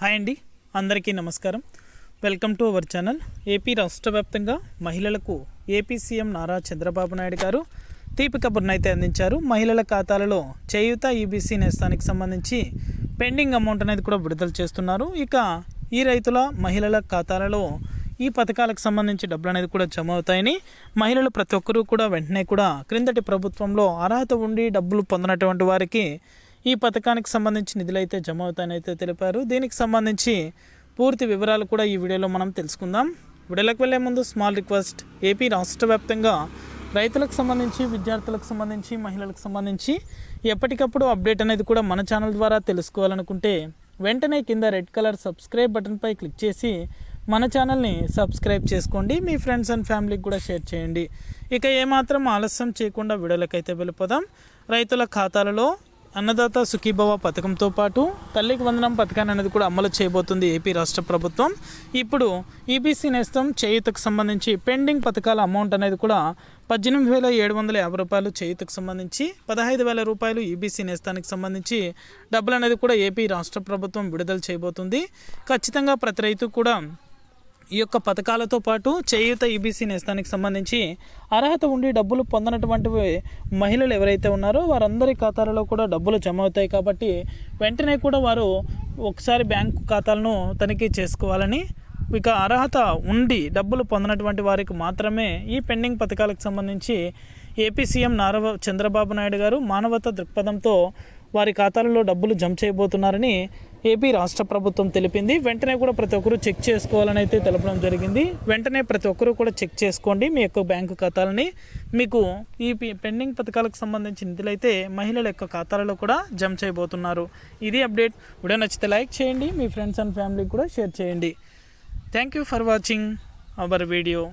Hi అండి. అందరికీ నమస్కారం. Welcome to our channel. AP రాష్ట్ర వ్యాప్తంగా మహిళలకు ఏపీ సీఎం నారా చంద్రబాబు నాయుడు గారు తీపి కబుర్ను అయితే అందించారు. మహిళల ఖాతాలలో చేయుత ఈబీసీ నేస్తానికి సంబంధించి పెండింగ్ అమౌంట్ అనేది కూడా విడుదల చేస్తున్నారు. ఇక ఈ రైతుల మహిళల ఖాతాలలో ఈ పథకాలకు సంబంధించి డబ్బులు అనేది కూడా జమ అవుతాయని మహిళలు ప్రతి ఒక్కరూ కూడా వెంటనే కూడా క్రిందటి ప్రభుత్వంలో అర్హత ఉండి డబ్బులు పొందినటువంటి వారికి ఈ పథకానికి సంబంధించి నిధులు అయితే జమ అవుతాయనైతే తెలిపారు. దీనికి సంబంధించి పూర్తి వివరాలు కూడా ఈ వీడియోలో మనం తెలుసుకుందాం. వీడియోలకు వెళ్ళే ముందు స్మాల్ రిక్వెస్ట్ ఏపీ రాష్ట్ర వ్యాప్తంగా రైతులకు సంబంధించి విద్యార్థులకు సంబంధించి మహిళలకు సంబంధించి ఎప్పటికప్పుడు అప్డేట్ అనేది కూడా మన ఛానల్ ద్వారా తెలుసుకోవాలనుకుంటే వెంటనే కింద రెడ్ కలర్ సబ్స్క్రైబ్ బటన్పై క్లిక్ చేసి మన ఛానల్ని సబ్స్క్రైబ్ చేసుకోండి. మీ ఫ్రెండ్స్ అండ్ ఫ్యామిలీకి కూడా షేర్ చేయండి. ఇక ఏమాత్రం ఆలస్యం చేయకుండా వీడియోలకైతే వెళ్ళిపోదాం. రైతుల ఖాతాలలో అన్నదాత సుఖీభవ పథకంతో పాటు తల్లికి వందనం పథకాన్ని అనేది కూడా అమలు చేయబోతుంది ఏపీ రాష్ట్ర ప్రభుత్వం. ఇప్పుడు ఈబీసీ నేస్తం చేయుతకు సంబంధించి పెండింగ్ పథకాల అమౌంట్ అనేది కూడా పద్దెనిమిది వేల ఏడు వందల యాభై రూపాయలు చేయుతకు సంబంధించి పదహైదు వేల రూపాయలు ఈబీసీ నేస్తానికి సంబంధించి డబ్బులు అనేది కూడా ఏపీ రాష్ట్ర ప్రభుత్వం విడుదల చేయబోతుంది. ఖచ్చితంగా ప్రతి రైతు కూడా ఈ యొక్క పథకాలతో పాటు చేయూత ఈబీసీ నేస్తానికి సంబంధించి అర్హత ఉండి డబ్బులు పొందనటువంటి మహిళలు ఎవరైతే ఉన్నారో వారందరి ఖాతాలలో కూడా డబ్బులు జమ అవుతాయి కాబట్టి వెంటనే కూడా వారు ఒకసారి బ్యాంకు ఖాతాలను తనిఖీ చేసుకోవాలని ఇక అర్హత ఉండి డబ్బులు పొందినటువంటి వారికి మాత్రమే ఈ పెండింగ్ పథకాలకు సంబంధించి ఏపీ సీఎం నారా చంద్రబాబు నాయుడు గారు మానవత దృక్పథంతో వారి ఖాతాలలో డబ్బులు జమ చేయబోతున్నారని ఏపీ రాష్ట్ర ప్రభుత్వం తెలిపింది. వెంటనే కూడా ప్రతి ఒక్కరూ చెక్ చేసుకోవాలని అయితే తెలపడం జరిగింది. వెంటనే ప్రతి ఒక్కరూ కూడా చెక్ చేసుకోండి. మీ యొక్క బ్యాంకు ఖాతాలని మీకు ఈ పెండింగ్ పథకాలకు సంబంధించిన నిధులైతే మహిళల యొక్క ఖాతాలలో కూడా జమ చేయబోతున్నారు. ఇది అప్డేట్. వీడియో నచ్చితే లైక్ చేయండి. మీ ఫ్రెండ్స్ అండ్ ఫ్యామిలీకి కూడా షేర్ చేయండి. Thank you for watching our video.